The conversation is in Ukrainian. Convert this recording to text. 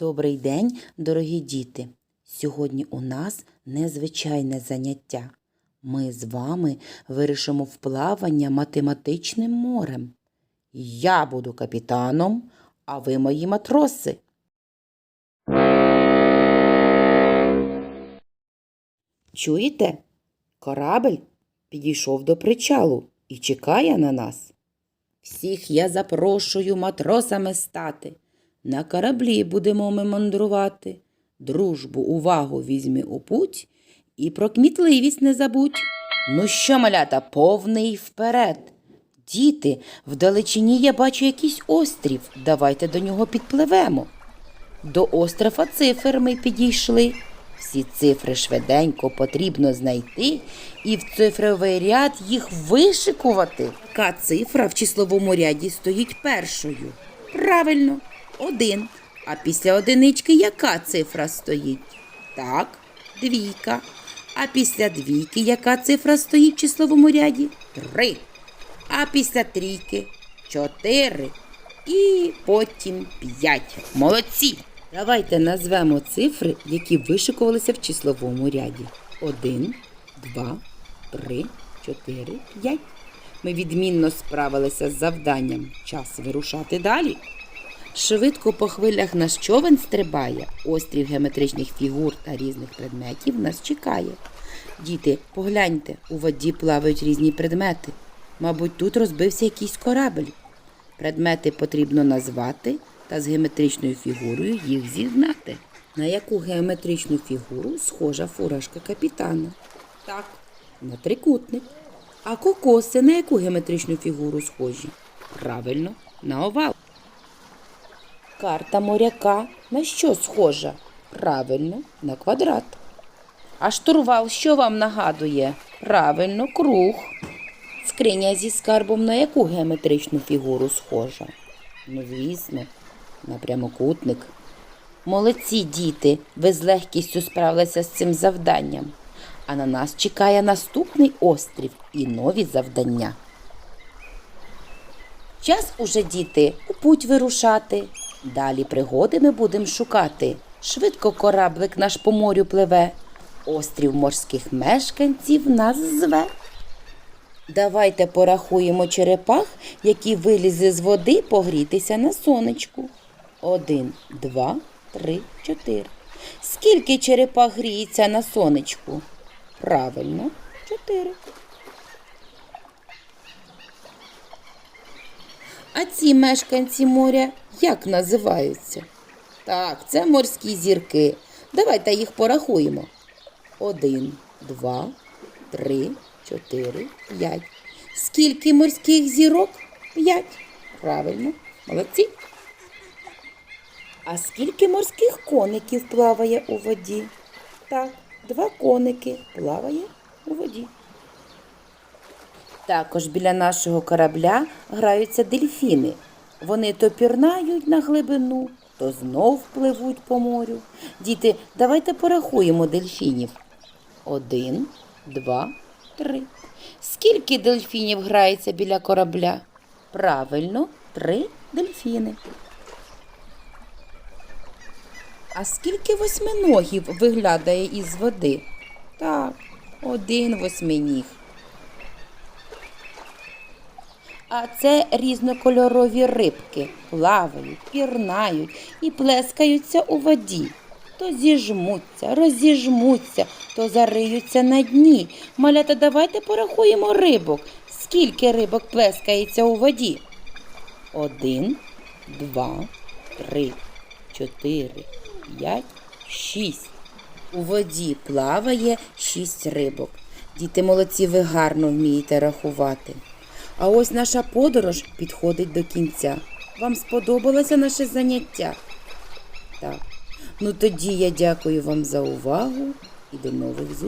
Добрий день, дорогі діти! Сьогодні у нас незвичайне заняття. Ми з вами вирішимо вплавання математичним морем. Я буду капітаном, а ви мої матроси. Чуєте? Корабель підійшов до причалу і чекає на нас. Всіх я запрошую матросами стати. На кораблі будемо ми мандрувати. Дружбу, увагу візьми у путь і про кмітливість не забудь. Ну що, малята, повний вперед. Діти, вдалечині я бачу якийсь острів. Давайте до нього підпливемо. До острова цифр ми підійшли. Всі цифри швиденько потрібно знайти і в цифровий ряд їх вишикувати. Яка цифра в числовому ряді стоїть першою? Правильно, один. А після одинички яка цифра стоїть? Так, двійка. А після двійки яка цифра стоїть в числовому ряді? Три. А після трійки чотири. І потім п'ять. Молодці! Давайте назвемо цифри, які вишикувалися в числовому ряді. Один, два, три, чотири, п'ять. Ми відмінно справилися з завданням. Час вирушати далі. Швидко по хвилях наш човен стрибає, острів геометричних фігур та різних предметів нас чекає. Діти, погляньте, у воді плавають різні предмети. Мабуть, тут розбився якийсь корабель. Предмети потрібно назвати та з геометричною фігурою їх зігнати. На яку геометричну фігуру схожа фуражка капітана? Так, на трикутник. А кокоси на яку геометричну фігуру схожі? Правильно, на овал. Карта моряка на що схожа? Правильно, на квадрат. А штурвал що вам нагадує? Правильно, круг. Скриня зі скарбом на яку геометричну фігуру схожа? Ну, звісно, на прямокутник. Молодці діти, ви з легкістю справилися з цим завданням. А на нас чекає наступний острів і нові завдання. Час уже, діти, у путь вирушати. Далі пригоди ми будемо шукати. Швидко кораблик наш по морю пливе. Острів морських мешканців нас зве. Давайте порахуємо черепах, які вилізли з води погрітися на сонечку. Один, два, три, чотири. Скільки черепах гріється на сонечку? Правильно, чотири. А ці мешканці моря як називаються? Так, це морські зірки. Давайте їх порахуємо. Один, два, три, чотири, п'ять. Скільки морських зірок? П'ять. Правильно, молодці. А скільки морських коників плаває у воді? Так, два коники плаває у воді. Також біля нашого корабля граються дельфіни. Вони то пірнають на глибину, то знов пливуть по морю. Діти, давайте порахуємо дельфінів. Один, два, три. Скільки дельфінів грається біля корабля? Правильно, три дельфіни. А скільки восьминогів виглядає із води? Так, один восьминіг. А це різнокольорові рибки плавають, пірнають і плескаються у воді. То зіжмуться, розіжмуться, то зариються на дні. Малята, давайте порахуємо рибок. Скільки рибок плескається у воді? Один, два, три, чотири, п'ять, шість. У воді плаває шість рибок. Діти молодці, ви гарно вмієте рахувати. А ось наша подорож підходить до кінця. Вам сподобалося наше заняття? Так. Ну тоді я дякую вам за увагу і до нових зустрічей.